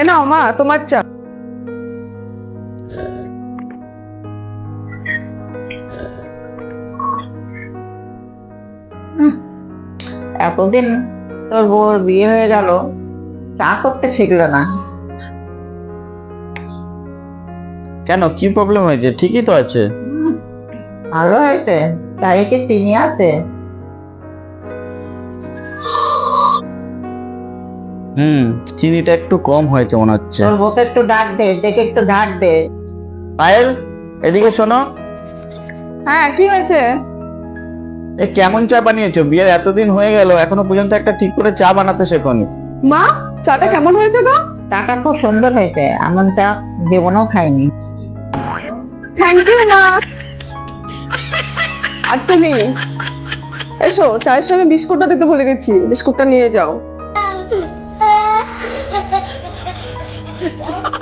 এ নাও মা তোমার চা। এতদিন তোর বউর বিয়ে হয়ে গেল চা করতে শিখলো না। কেন কি প্রবলেম হয়েছে? ঠিকই তো আছে। ভালো হয়েছে তাই কি চিনি আছে? হুম চিনিটা একটু কম হয়েছে মনে হচ্ছে। তোর বউকে একটু ডাক দে দেখে একটু ধার দে। পায়েল এদিকে শোনো। হ্যাঁ কি হয়েছে? এ কেমন চা বানিয়েছো? বিয়ের এতদিন হয়ে গেল এখনও পর্যন্ত একটা ঠিক করে চা বানাতে শেখনি। মা চাটা কেমন হয়েছে গো? চাটা খুব সুন্দর হয়েছে এমন চা জীবনেও খাইনি। থ্যাংক ইউ মা। আর তুমি? এসো চায়ের সঙ্গে বিস্কুটটা দিতে ভুলে গেছি বিস্কুটটা নিয়ে যাও। What?